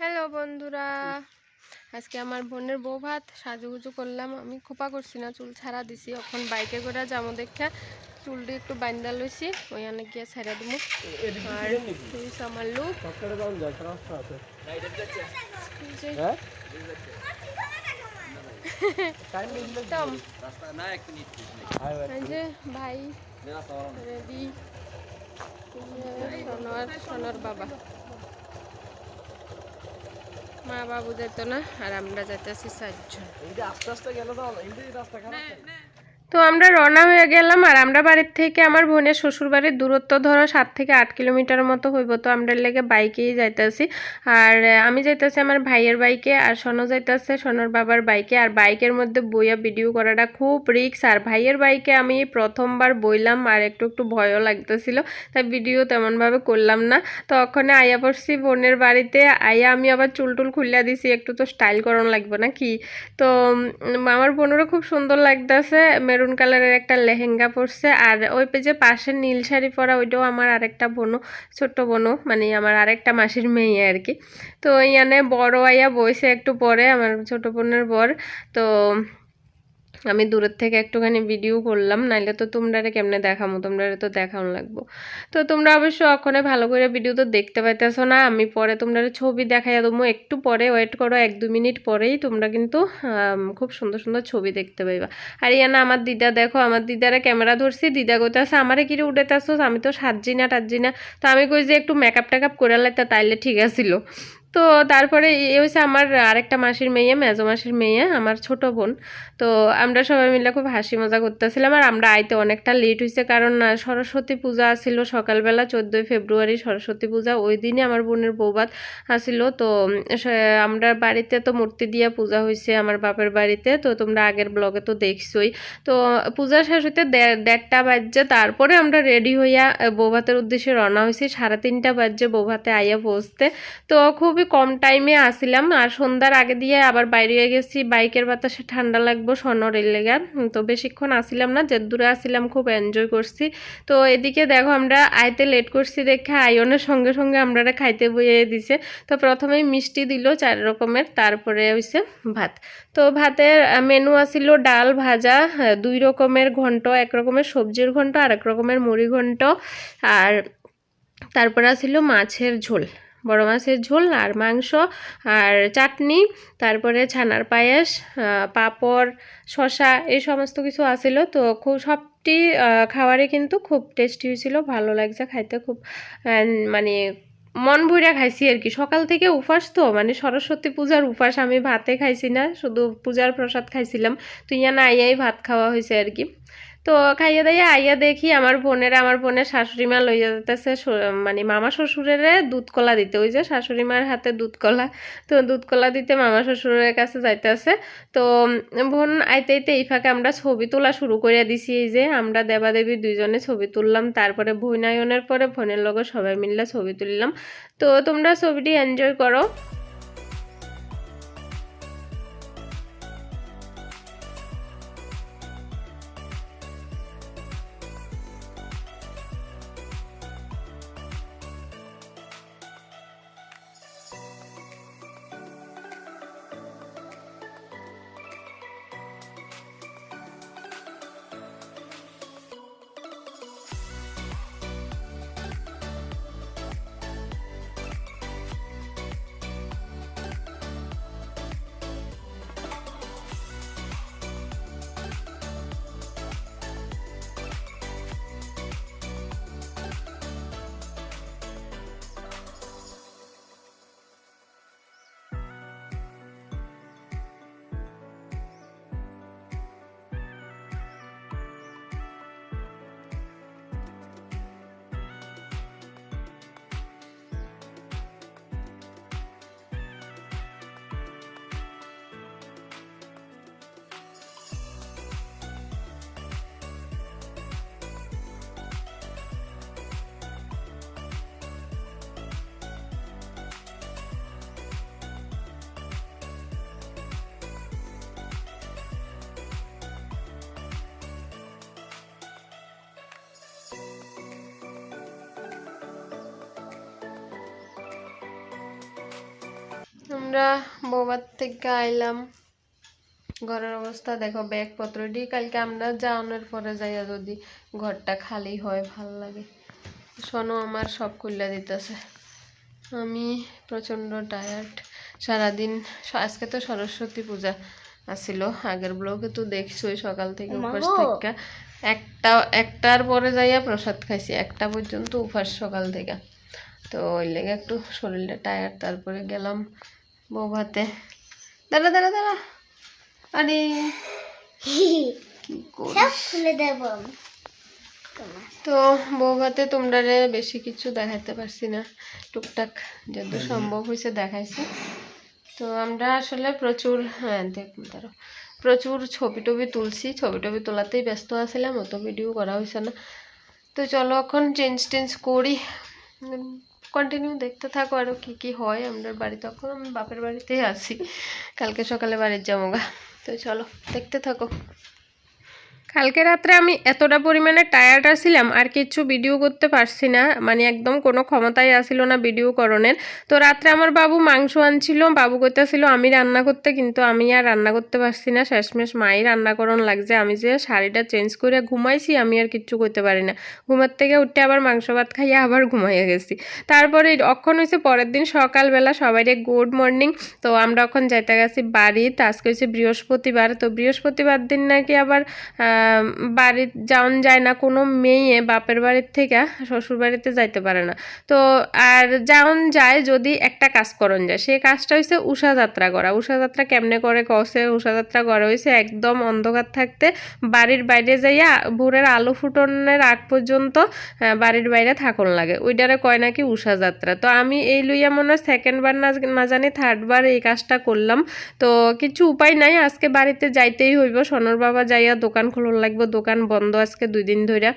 Hello বন্ধুরা। আজকে আমার বোনের বউ ভাত সাজুগুজু করলাম। আমি খোপা করছি না চুল ছাড়া দিছি। এখন বাইকে করে যাব দেখা। চুলটি একটু বান্ধা লইছি ওইখানে গিয়ে ছাড়া দেবো আর এই হচ্ছে আমার লুক। হ্যাঁ? ভাই রেডি। সোনার সোনার বাবা। মা বাবু যেত না আর আমরা যেতেছি চারজন। এই গেল আস্তে আস্তে গেলে তো তো আমরা রওনা হয়ে গেলাম আর আমরা বাড়ির থেকে আমার বোনের শ্বশুর বাড়ির দূরত্ব ধরো সাত থেকে আট কিলোমিটার মতো হইব, তো আমরা লেগে বাইকেই যাইতেছি। আর আমি যাইতেছি আমার ভাইয়ের বাইকে আর সনো যাইতেছে সনোর বাবার বাইকে। আর বাইকের মধ্যে বইয়া ভিডিও করাটা খুব রিক্স আর ভাইয়ের বাইকে আমি প্রথমবার বইলাম আর একটু একটু ভয়ও লাগতেছিল, তাই ভিডিও তেমনভাবে করলাম না। তো ওখানে আইয়া পড়ছি বোনের বাড়িতে আইয়া আমি আবার চুল টুল খুলিয়া দিছি, একটু তো স্টাইল করানো লাগবে না কি তো আমার বোনেরও খুব সুন্দর লাগতেছে মেরুন কালারের একটা লেহেঙ্গা পরছে, আর ওই পেজে পাশে নীল শাড়ি পরা, ওইটাও আমার আরেকটা বোনও ছোট্ট বোনও মানে আমার আরেকটা মাসির মেয়ে আর কি। তো ইয়ানে বড় আইয়া বইছে একটু পরে, আমার ছোট বোনের বর। তো আমি দূরের থেকে একটুখানি ভিডিও করলাম, নাইলে তো তোমরা কেমনে দেখামো? তোমরা তো দেখানো লাগবো। তো তোমরা অবশ্য ওখানে ভালো করে ভিডিও তো দেখতে পাইতেছো না, আমি পরে তোমরা ছবি দেখাইয়া দেবো। একটু পরে ওয়েট করো এক দু মিনিট পরেই তোমরা কিন্তু খুব সুন্দর সুন্দর ছবি দেখতে পাইবা। আর ইয়ানা, আমার দিদা দেখো, আমার দিদারা ক্যামেরা ধরছি, দিদা কইতাছে আমারে কিরে উঠেতাছো আমি তো সাজি না টাজি না তো আমি কই যে, একটু মেকআপ টেকআপ করে লাইতে, তাইলে ঠিক আছিল। তো তারপরে এ হচ্ছে আমার আরেকটা মাসির মেয়ে, মেজো মাসির মেয়ে, আমার ছোট বোন। তো আমরা সবাই মিলে খুব হাসি মজা করতেছিলাম আর আমরা আইতে অনেকটা লেট হয়েছে কারণ সরস্বতী পূজা ছিল সকালবেলা চোদ্দোই ফেব্রুয়ারি সরস্বতী পূজা। ওই দিনই আমার বোনের বৌবাত আসিল তো আমরা বাড়িতে তো মূর্তি দিয়া পূজা হয়েছে আমার বাপের বাড়িতে। তো তোমরা আগের ব্লগে তো দেখছোই। তো, পূজা শেষ হইতে দেড়টা বাজছে। তারপরে আমরা রেডি হইয়া বৌভাতের উদ্দেশ্যে রওনা হয়েছি সাড়ে তিনটা বাজছে বৌভাতে আইয়া পৌঁছতে তো খুবই কম টাইমে আসিলাম। আর সন্ধ্যার আগে দিয়ে আবার বাইরে গেছি। বাইকের বাতাসে ঠান্ডা লাগবো সনরের লেগা উম, তো বেশিক্ষণ আসিলাম না যে দূরে আসিলাম খুব এনজয় করছি। তো এদিকে দেখো আমরা আইতে লেট করছি দেখে আয়নের সঙ্গে সঙ্গে আমরা খাইতে বইয়ে দিছে। তো প্রথমেই মিষ্টি দিল চার রকমের তারপরে হইছে ভাত। তো ভাতের মেনু আছিল ডাল ভাজা হ্যাঁ, দুই রকমের ঘন্ট এক রকমের সবজির ঘন্ট আর এক রকমের মুড়ি ঘন্ট। আর তারপরে আছিল মাছের ঝোল। বড় মাছের ঝোল আর মাংস আর চাটনি তারপরে ছানার পায়েস পাঁপড় শশা এই সমস্ত কিছু আছিল। তো খুব সবটি আহ, খাবারই কিন্তু খুব টেস্টি হয়েছিল ভালো লাগছে খাইতে খুব। মানে মন ভরে খাইছি আর কি। সকাল থেকে উপাস তো মানে সরস্বতী পূজার উপাস আমি ভাতে খাইছি না শুধু পূজার প্রসাদ খাইছিলাম। তো ইয়ানা আইয়াই ভাত খাওয়া হয়েছে আর কি। তো খাইয়া দাইয়া আইয়া দেখি আমার বোনের আমার বোনের শাশুড়ি মা লইয়া যেতেছে মানে মামা শ্বশুরের দুধ কলা দিতে। ওই যে শাশুড়ি মার হাতে দুধ কলা। তো দুধ কলা দিতে মামা শ্বশুরের কাছে যাইতেছে। তো বোন আইতে আইতে এই ফাঁকে আমরা ছবি তোলা শুরু করে দিছি। এই যে আমরা দেবাদেবী দুইজনে ছবি তুললাম। তারপরে ভৈনায়নের পরে বোনের লগে সবাই মিললে ছবি তুললাম। তো তোমরা ছবিটি এনজয় করো। আমরা বৌবাদ থেকে আইলাম। ঘরের অবস্থা দেখো ব্যাগপত্র দিয়ে কালকে আমরা যাওয়ানোর পরে যাইয়া যদি ঘরটা খালি হয় ভালো লাগে। শোনো আমার সব খুলে দিতেছে। আমি প্রচণ্ড টায়ার্ড সারাদিন আজকে তো সরস্বতী পূজা আসিল আগের ব্লগে তো দেখছোই সকাল থেকে উপাস থেকে একটা একটার পরে যাইয়া প্রসাদ খাইছি একটা পর্যন্ত উপাস সকাল থেকে। তো ওই লেগে একটু শরীরটা টায়ার্ড তারপরে গেলাম। বৌভাতে। দাঁড়া দাঁড়া দাঁড়া। আরে খুলে দেব। তো বৌভাতে তোমরা বেশি কিছু দেখাইতে পারছি না। টুকটাক যত সম্ভব হয়েছে দেখাইছি। তো আমরা আসলে প্রচুর হ্যাঁ দেখুন ধরো প্রচুর ছবি টবি তুলছি। ছবি টবি তোলাতেই ব্যস্ত আছিলাম অত ভিডিও করা হয়েছে না। তো চলো এখন চেঞ্জ টেঞ্জ করি। কন্টিনিউ দেখতে থাকো আরও কি কি হয় আমাদের বাড়ি তখন আমি বাপের বাড়িতেই আসি কালকে সকালে বাড়ির যাব গা। তো চলো, দেখতে থাকো। কালকে রাত্রে আমি এতটা পরিমাণে টায়ার্ড আসছিলাম আর কিচ্ছু ভিডিও করতে পারছি না। মানে একদম কোনো ক্ষমতাই আসিল না ভিডিও করণের। তো রাত্রে আমার বাবু মাংস আনছিল, বাবু কইতেছিল, আমি রান্না করতে কিন্তু আমি আর রান্না করতে পারছি না। শেষমেশ মাই রান্না করন লাগছে। আমি যে শাড়িটা চেঞ্জ করে ঘুমাইছি, আমি আর কিচ্ছু করতে পারি না। ঘুমার থেকে উঠে আবার মাংস ভাত খাইয়ে আবার ঘুমাইয়া গেছি। তারপরে অক্ষণ হয়েছে পরের দিন সকালবেলা সবাইরে গুড মর্নিং তো আমরা এখন যাইতে গেছি বাড়িতে। আজকে হচ্ছে বৃহস্পতিবার। তো বৃহস্পতিবার দিন নাকি আবার বাড়ি যাওন যায় না, কোনো মেয়ে বাপের বাড়ির থেকে শ্বশুর বাড়িতে যাইতে পারে না। তো আর যাওন যায় যদি একটা কাজ করন যায় সেই কাজটা হচ্ছে উষা যাত্রা করা। উষা যাত্রা কেমনে করে কসে উষা যাত্রা করা হয়েছে একদম অন্ধকার থাকতে, বাড়ির বাইরে যাইয়া ভোরের আলো ফুটনের আগ পর্যন্ত বাড়ির বাইরে থাকুন লাগে। ওইটারে কয় নাকি উষা যাত্রা। তো আমি এই লইয়া মনে হয় সেকেন্ড বার না না জানি থার্ড বার এই কাজটা করলাম। তো কিছু উপায় নাই, আজকে বাড়িতে যাইতেই হইব। সোনর বাবা যাইয়া দোকান খোলন লাগবে দোকান বন্ধ আজকে দুই দিন ধইরা।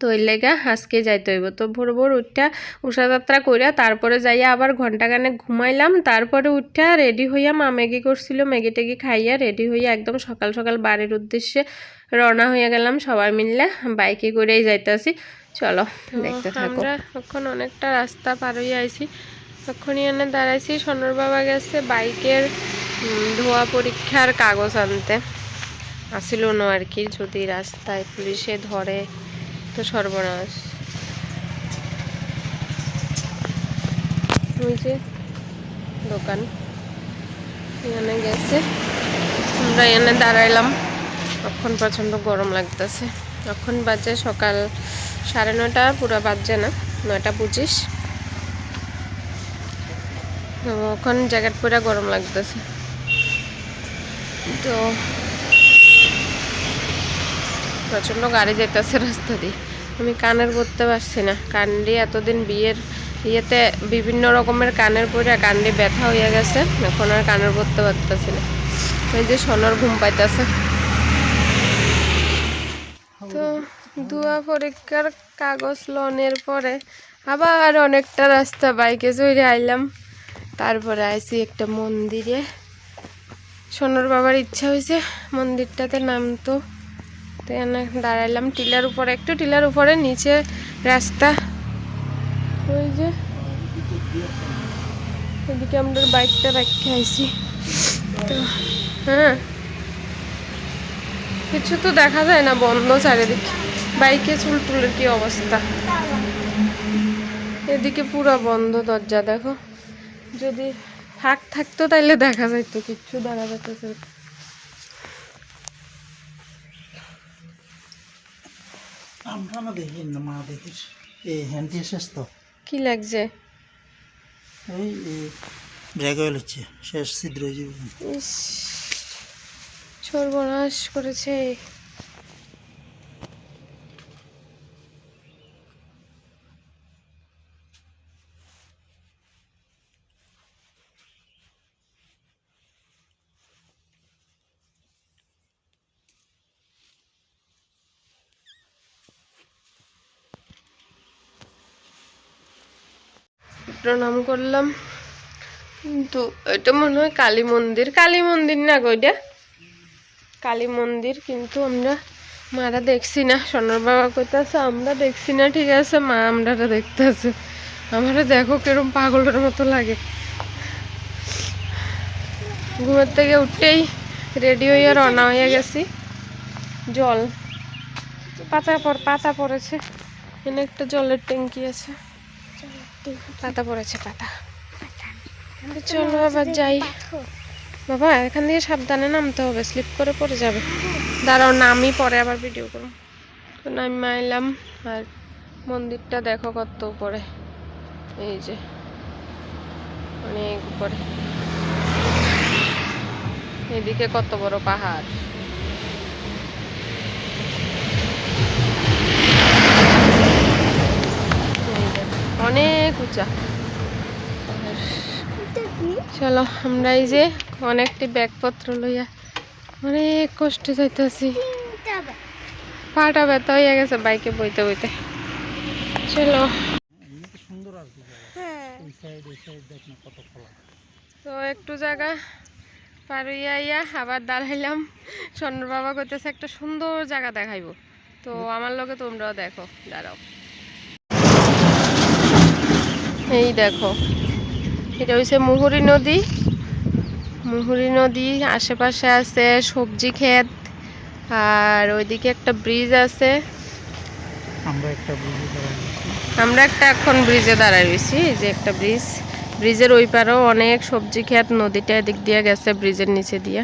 তো এর লেগা আজকে যাইতে হইব। তো ভোর ভোর উঠা উষা যাত্রা কইরা তারপরে যাইয়া আবার ঘন্টাখানে ঘুমাইলাম তারপরে উঠা রেডি হইয়া মা ম্যাগি করছিল ম্যাগি ট্যাগি খাইয়া রেডি হইয়া একদম সকাল সকাল বাড়ির উদ্দেশ্যে রওনা হয়ে গেলাম সবাই মিললে বাইকে করেই যাইতাছি। চলো দেখতে থাকো। আমরা এখন অনেকটা রাস্তা পার হয়ে আইছি। এখনই এনে দাঁড়াইছি সোনর বাবা গেছে বাইকের ধোয়া পরীক্ষার কাগজ আনতে। আসিল না আর কি, যদি রাস্তায় পুলিশে ধরে তো সর্বনাশ। ওই যে দোকান, এখানে গেছে। আমরা এখানে দাঁড়াইলাম। এখন প্রচণ্ড গরম লাগতেছে। এখন বাজে সকাল সাড়ে নয়টা পুরো বাজছে না, নয়টা পঁচিশ। তো এখন জ্যাকেট পরে গরম লাগতেছে। তো প্রচণ্ড গাড়ি যেতেছে রাস্তা দিয়ে। আমি কানের পরতে পারছি না। কান দিয়ে এতদিন বিয়ের ইয়েতে বিভিন্ন রকমের কানের পরে কান দিয়ে ব্যথা হয়ে গেছে। এখন আর কানের পরতে পারতেছি না। ওই যে সোনার ঘুম পাইতেছে। তো দুয়া পরীক্ষার কাগজ লনের পরে আবার অনেকটা রাস্তা বাইকে চড়ে আইলাম। তারপরে আইছি একটা মন্দিরে। সোনার বাবার ইচ্ছা হয়েছে মন্দিরটাতে নামতো। তো এখানে দাঁড়াইলাম। টিলার উপরে, একটু টিলার উপরে, নিচে রাস্তা। ওই যে, এদিকে আমরা বাইকটা রেখে আইছি তো হ্যাঁ। কিছু তো দেখা যায় না, বন্ধ চারিদিকে। বাইকে চুল টুলের কি অবস্থা? এদিকে পুরো বন্ধ দরজা, দেখো। যদি ফাঁক থাকতো তাইলে দেখা যাইতো, কিচ্ছু দেখা যাইতেছে না। আমরা না দেখি না মা দেখিস। এই হ্যান্ডি শেষ তো? কি লাগছে? এই ব্রেক অয়েল হচ্ছে শেষ ছিদ্র হয়ে যাবে সর্বনাশ করেছে। প্রণাম করলাম। কিন্তু এটা মনে হয় কালী মন্দির। কালী মন্দির না গইটা কালী মন্দির কিন্তু আমরা মারা দেখছি না। সোনার বাবা কইতাছে আমরা দেখছি না, ঠিক আছে, মা আমরা দেখতেছে আমারে দেখো কিরম পাগলের মতো লাগে। ঘুমের থেকে উঠেই রেডি হয়ে রওনা হয়ে গেছি। জল। পাতা পর পাতা পড়েছে। এখানে একটা জলের ট্যাঙ্কি আছে। পাতা পড়েছে পাতা। তো চলো আবার যাই। বাবা এখান থেকে সাবধানে নামতে হবে স্লিপ করে পড়ে যাবে। দাঁড়াও নামি পরে আবার ভিডিও করো। তো নামি এলাম আর মন্দিরটা দেখো কত উপরে। এই যে অনেক উপরে। এদিকে কত বড় পাহাড় এই দেখো, অনেক উঁচা। চলো, আমরা এই যে অনেকটি ব্যাগপত্র লইয়া অনেক কষ্ট যাইতেছি। পাটা ব্যথা হয়ে গেছে, বাইকে বইতে বইতে। চলো। তো একটু জায়গা পার হইয়া আইয়া আবার দাঁড়াইলাম। চন্দ্র বাবা কইতেছে একটা সুন্দর জায়গা দেখাইবো। তো আমার লগে তোমরাও দেখো, দাঁড়াও। এই দেখো এটা হইছে মুহুরি নদী। মুহুরি নদী আশেপাশে আছে সবজি ক্ষেত আর ওইদিকে একটা ব্রিজ আছে। আমরা একটা আমরা একটা এখন ব্রিজে দাঁড়ায় রয়েছি এই যে একটা ব্রিজ। ব্রিজের ওই পারেও অনেক সবজি ক্ষেত নদীটা এদিক দিয়ে গেছে ব্রিজের নিচে দিয়ে।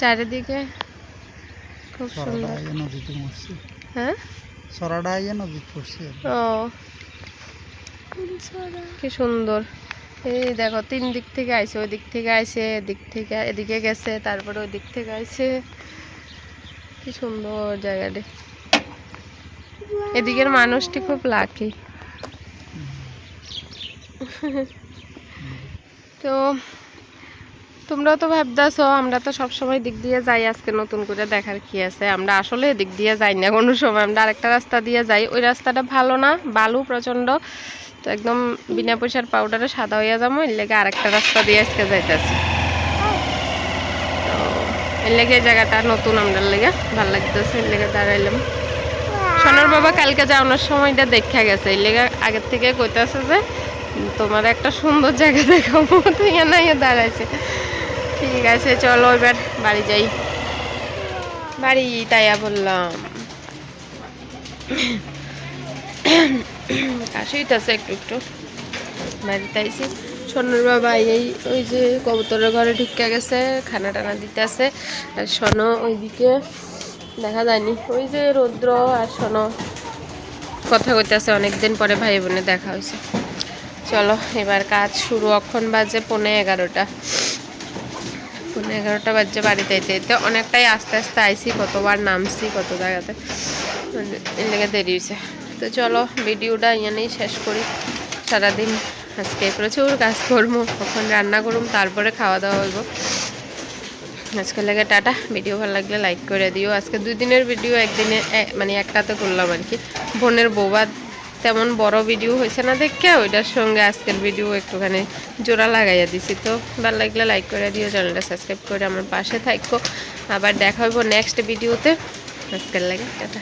চারিদিকে খুব সুন্দর। হ্যাঁ? সরাডাইয়া নদী পড়ছে ও কি সুন্দর। এই দেখো, তিন দিক থেকে আইছে, ওই দিক থেকে আইছে, এদিক থেকে, এদিকে গেছে, তারপরে ওই দিক থেকে আইছে। কি সুন্দর জায়গাটি। এদিকের মানুষটি খুব লাকি তো তোমরাও তো ভাবতেছো, আমরা তো সবসময় দিক দিয়ে যাই, আজকে নতুন করে দেখার কি আছে। আমরা আসলে এদিক দিয়ে যাই না কোনো সময়, আমরা আরেকটা রাস্তা দিয়ে যাই। ওই রাস্তাটা ভালো না? বালু প্রচণ্ড। তো একদম বিনা পয়সার পাউডারে সাদা হইয়া যাব, এর লেগে আরেকটা রাস্তা দিয়ে আজকে যাইতেছি। তো এর লেগে জায়গাটা নতুন আমরা লেগে, ভালো লাগতেছে, এর লেগে দাঁড়াইলাম। সোনার বাবা কালকে যাওয়ানোর সময়টা দেখা গেছে, এর লেগে আগের থেকে কইতাছে যে, তোমার একটা সুন্দর জায়গা দেখাবো তো ইয়া না দাঁড়াইছে। ঠিক আছে, চলো এবার বাড়ি যাই। বাড়ি তাইয়া বললাম। কাশিটাছে একটু একটু। বাড়িতে আইছি সোনার বাবা এই ওই যে কবুতরের ঘরে ঢুকে গেছে, খানা টানা দিতেছে। আর সোনো ওইদিকে দেখা যায়নি। ওই যে রৌদ্র আর সোনো কথা কইতেছে, অনেকদিন পরে ভাই বোনে দেখা হয়েছে চলো, এবার কাজ শুরু। অক্ষণ বাজে পৌনে এগারোটা। পৌনে এগারোটা বাজে বাড়িতে যেতে যেতে অনেকটাই আস্তে আস্তে আইছি, কতবার নামছি কত জায়গাতে। মানে এর লেগে দেরি হয়েছে তো চলো, ভিডিওটা এখানেই শেষ করি। সারাদিন আজকে প্রচুর কাজ করব কখন রান্না করুম, তারপরে খাওয়া দাওয়া হইব আজকে লাগে টাটা। ভিডিও ভালো লাগলে লাইক করে দিও। আজকে দুই দিনের ভিডিও, একদিনে মানে একটাতে করলাম আর কি। বোনের বৌবাদ তেমন বড় ভিডিও হয়েছে না দেখে, ওইটার সঙ্গে আজকের ভিডিও একটুখানি জোড়া লাগাইয়া দিছি। তো ভালো লাগলে লাইক করে দিও, চ্যানেলটা সাবস্ক্রাইব করে আমার পাশে থাকো। আবার দেখা হইব নেক্সট ভিডিওতে আজকের লাগে টাটা।